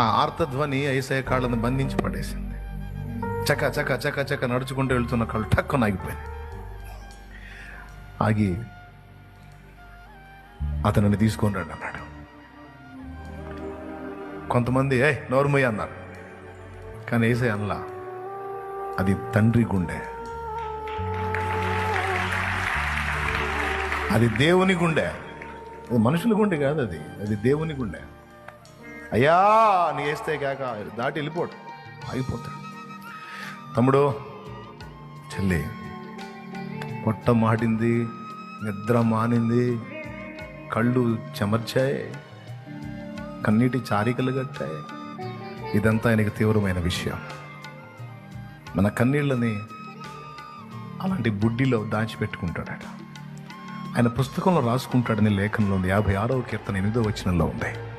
ఆ ఆర్తధ్వని ఐసయ కాళ్ళను బంధించి పడేసింది. చక చక చక చక నడుచుకుంటూ వెళ్తున్న కాళ్ళు టక్కున ఆగిపోయింది ఆగి అతనిని తీసుకొని రండి అన్నాడు. కొంతమంది ఏ నోర్మయ్య అన్నారు. కానీ ఏసై అనలా అది తండ్రి గుండె. అది దేవుని గుండె. అది మనుషుల గుండె కాదు అది. అది దేవుని గుండె. అయ్యా నీ వేస్తే కాక దాటి వెళ్ళిపోడు. ఆగిపోతాడు. తమ్ముడు చెల్లి పొట్ట మాడింది నిద్ర మానింది కళ్ళు చెమర్చాయి కన్నీటి చారికలు కట్టాయి. ఇదంతా ఆయనకి తీవ్రమైన విషయం. మన కన్నీళ్ళని అలాంటి బుడ్డిలో దాచిపెట్టుకుంటాడట. ఆయన పుస్తకంలో రాసుకుంటాడని లేఖనంలో ఉంది. యాభై ఆరవ కీర్తన ఎనిమిదో వచనంలో ఉంది.